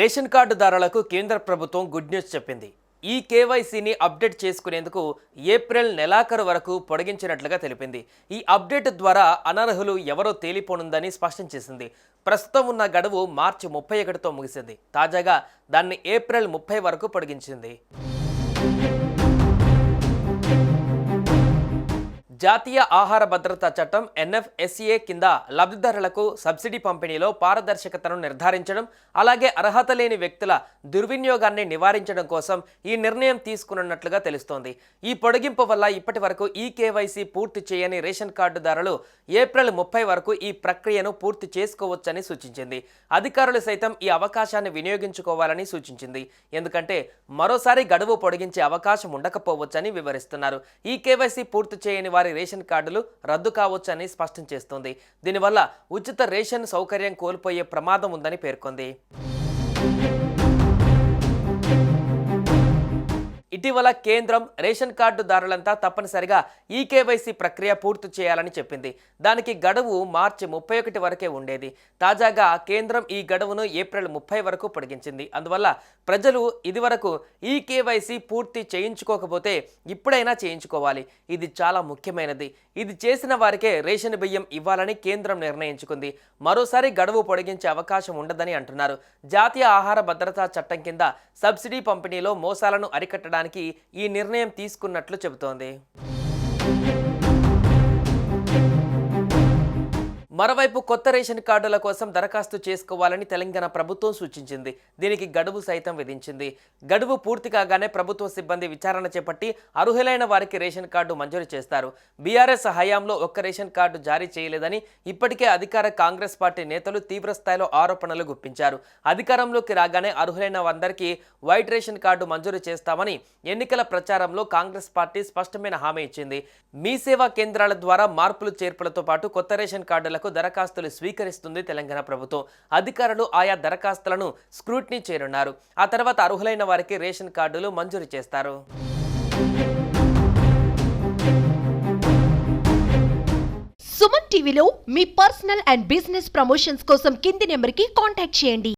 Ration కార్డుదారులకు కేంద్ర ప్రభుత్వం good news చెప్పింది. ఈ కేవైసీని అప్డేట్ చేసుకునేందుకు ఏప్రిల్ నెలాఖరు వరకు పొడిగించినట్లుగా తెలిపింది. ఈ అప్డేట్ ద్వారా అనర్హులు ఎవరో తేలిపోనుందని స్పష్టం చేసింది. ప్రస్తుతం ఉన్న గడువు మార్చి ముప్పై ఒకటితో ముగిసింది. తాజాగా దాన్ని ఏప్రిల్ ముప్పై వరకు పొడిగించింది. జాతీయ ఆహార భద్రతా చట్టం ఎన్ఎఫ్ఎస్ఏ కింద లబ్ధిదారులకు సబ్సిడీ పంపిణీలో పారదర్శకతను నిర్ధారించడం అలాగే అర్హత లేని వ్యక్తుల దుర్వినియోగాన్ని నివారించడం కోసం ఈ నిర్ణయం తీసుకున్నట్లుగా తెలుస్తోంది. ఈ పొడిగింపు వల్ల ఇప్పటి వరకు ఈ కేవైసీ పూర్తి చేయని రేషన్ కార్డుదారులు ఏప్రిల్ ముప్పై వరకు ఈ ప్రక్రియను పూర్తి చేసుకోవచ్చని సూచించింది. అధికారులు సైతం ఈ అవకాశాన్ని వినియోగించుకోవాలని సూచించింది. ఎందుకంటే మరోసారి గడువు పొడిగించే అవకాశం ఉండకపోవచ్చని వివరిస్తున్నారు. ఈ కేవైసీ పూర్తి చేయని వారి వారి రేషన్ కార్డులు రద్దు కావచ్చని స్పష్టం చేస్తోంది. దీనివల్ల ఉచిత రేషన్ సౌకర్యం కోల్పోయే ప్రమాదం ఉందని పేర్కొంది. ఇటీవల కేంద్రం రేషన్ కార్డుదారులంతా తప్పనిసరిగా ఈ కేవైసీ ప్రక్రియ పూర్తి చేయాలని చెప్పింది. దానికి గడువు మార్చి ముప్పై ఒకటి వరకే ఉండేది. తాజాగా కేంద్రం ఈ గడువును ఏప్రిల్ ముప్పై వరకు పొడిగించింది. అందువల్ల ప్రజలు ఇదివరకు ఈ కేవైసీ పూర్తి చేయించుకోకపోతే ఇప్పుడైనా చేయించుకోవాలి. ఇది చాలా ముఖ్యమైనది. ఇది చేసిన వారికే రేషన్ బియ్యం ఇవ్వాలని కేంద్రం నిర్ణయించుకుంది. మరోసారి గడువు పొడిగించే అవకాశం ఉండదని అంటున్నారు. జాతీయ ఆహార భద్రతా చట్టం కింద సబ్సిడీ పంపిణీలో మోసాలను అరికట్టడానికి ఈ నిర్ణయం తీసుకున్నట్లు చెబుతోంది. మరోవైపు కొత్త రేషన్ కార్డుల కోసం దరఖాస్తు చేసుకోవాలని తెలంగాణ ప్రభుత్వం సూచించింది. దీనికి గడువు సైతం విధించింది. గడువు పూర్తి కాగానే ప్రభుత్వ సిబ్బంది విచారణ చేపట్టి అర్హులైన వారికి రేషన్ కార్డు మంజూరు చేస్తారు. బీఆర్ఎస్ హయాంలో ఒక్క రేషన్ కార్డు జారీ చేయలేదని ఇప్పటికే అధికార కాంగ్రెస్ పార్టీ నేతలు తీవ్రస్థాయిలో ఆరోపణలు గుప్పించారు. అధికారంలోకి రాగానే అర్హులైన అందరికీ వైట్ రేషన్ కార్డు మంజూరు చేస్తామని ఎన్నికల ప్రచారంలో కాంగ్రెస్ పార్టీ స్పష్టమైన హామీ ఇచ్చింది. మీ సేవా కేంద్రాల ద్వారా మార్పులు చేర్పులతో పాటు కొత్త రేషన్ కార్డులకు దరఖాస్తులు స్వీకరిస్తుంది తెలంగాణ ప్రభుత్వం. అధికారులు ఆయా దరఖాస్తులను స్క్రూట్నీ చేరున్నారు ఆ తర్వాత అర్హులైన వారికి రేషన్ కార్డులు మంజూరు చేస్తారు. సుమన్ టీవీలో మీ పర్సనల్ అండ్ బిజినెస్ ప్రమోషన్స్ కోసం కింది నెంబర్కి కాంటాక్ట్ చేయండి.